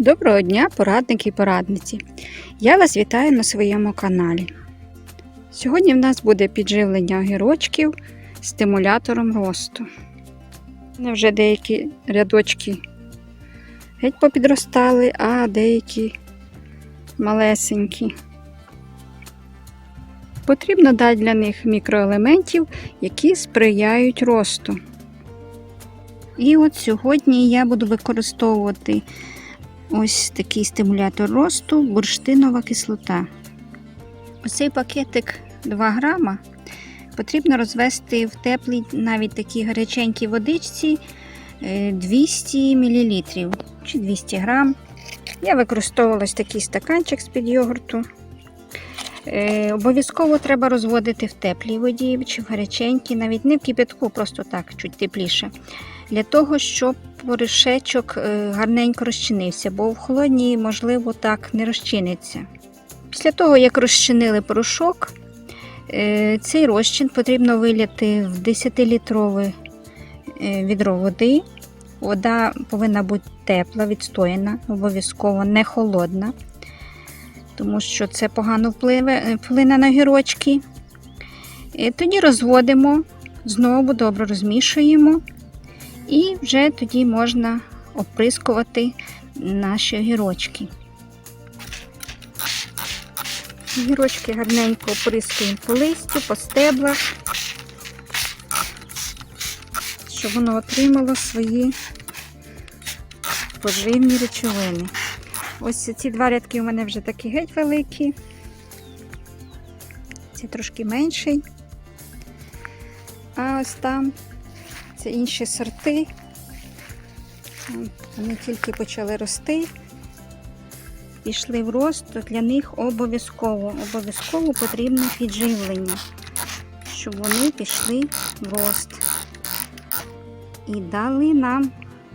Доброго дня, порадники і порадниці! Я вас вітаю на своєму каналі. Сьогодні в нас буде підживлення огірочків стимулятором росту. Мене вже деякі рядочки геть попідростали, а деякі малесенькі. Потрібно дати для них мікроелементів, які сприяють росту. І от сьогодні я буду використовувати ось такий стимулятор росту бурштинова кислота. Оцей пакетик 2 грама потрібно розвести в теплій, навіть такій гаряченькій водичці е, 200 мл чи 200 грам. Я використовувала ось такий стаканчик з-під йогурту. Е, Обов'язково треба розводити в теплій воді чи в гаряченькій, навіть не в кипятку, просто так, чуть тепліше. Для того, щоб порошечок е, гарненько розчинився, бо в холодній, можливо, так не розчиниться. Після того, як розчинили порошок, е, цей розчин потрібно виляти в 10-літрове е, відро води. Вода повинна бути тепла, відстояна, обов'язково не холодна, тому що це погано впливе, вплине на гірочки. Е, Тоді розводимо, знову добре розмішуємо. І вже тоді можна оприскувати наші огірочки. Огірочки гарненько оприскуємо по листю, по стеблах, щоб воно отримало свої поживні речовини. Ось ці два рядки у мене вже такі геть великі. Ці трошки менший. А ось там це інші сорти. Вони тільки почали рости, пішли в рост, то для них обов'язково обов'язково потрібне підживлення, щоб вони пішли в рост і дали нам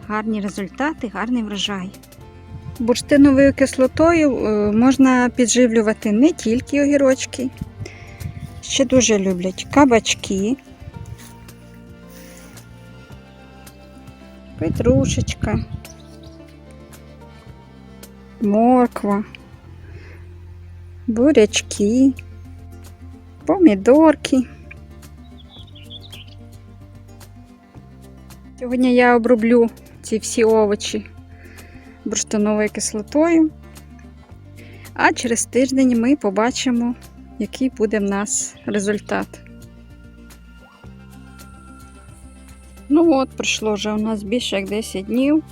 гарні результати, гарний врожай. Бурштиновою кислотою е, можна підживлювати не тільки огірочки, ще дуже люблять кабачки. петрушечка, морква, бурячки, помідорки. Сьогодні я оброблю ці всі овочі бурштиновою кислотою, а через тиждень ми побачимо, який буде в нас результат. Ну от, пройшло вже у нас більше як 10 днів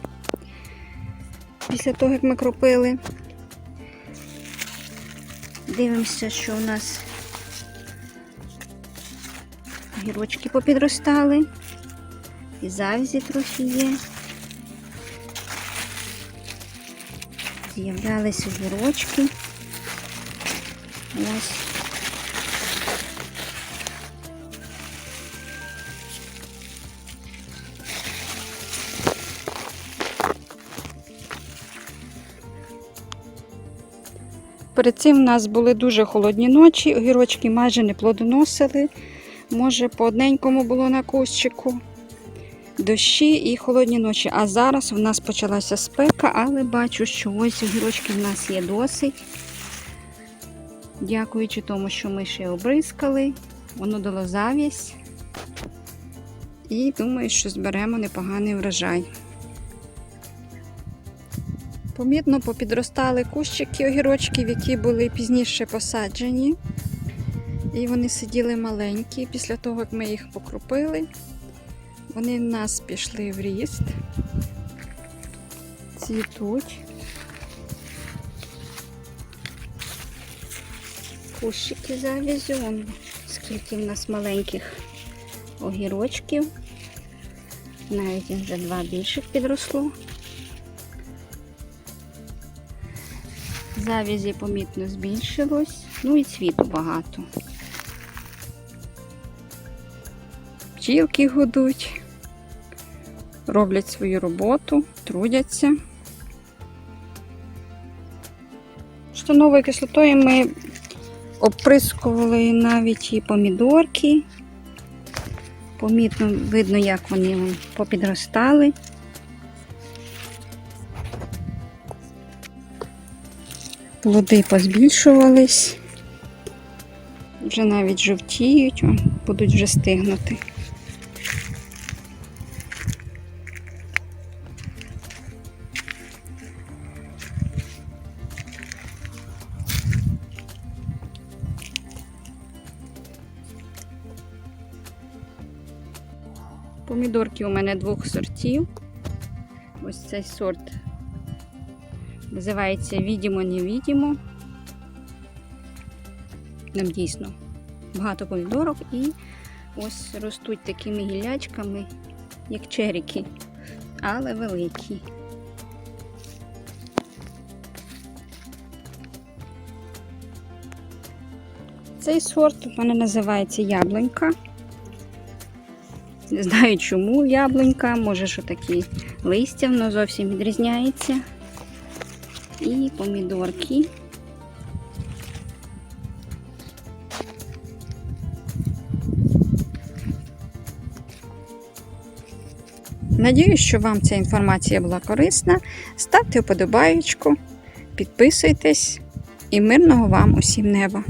після того, як ми кропили. Дивимося, що у нас гірочки попідростали, і завязі трохи є. З'являлися гірочки. Ось. Перед цим в нас були дуже холодні ночі, огірочки майже не плодоносили. Може, по одненькому було на кущику. Дощі і холодні ночі. А зараз в нас почалася спека, але бачу, що ось огірочки в нас є досить. Дякуючи тому, що ми ще обрискали, воно дало завість. І думаю, що зберемо непоганий врожай. Помітно попідростали кущики огірочків, які були пізніше посаджені. І вони сиділи маленькі. Після того, як ми їх покропили, вони в нас пішли в ріст, цвітуть. Кущики завязю, Вон скільки в нас маленьких огірочків. Навіть вже два більших підросло. Завязі помітно збільшилось, ну і цвіту багато. Пчілки гудуть, роблять свою роботу, трудяться. Штановою кислотою ми оприскували навіть і помідорки. Помітно видно, як вони попідростали. Плоди позбільшувались. Вже навіть жовтіють, будуть вже стигнути. Помідорки у мене двох сортів. Ось цей сорт називається Відімо-невідімо. Нам дійсно багато помідорок і ось ростуть такими гілячками, як черіки, але великі. Цей сорт у мене називається яблунька. Не знаю чому яблунька, може, що такі листя, воно зовсім відрізняється. І помідорки. Надіюсь, що вам ця інформація була корисна. Ставте вподобаєчку, підписуйтесь і мирного вам усім неба!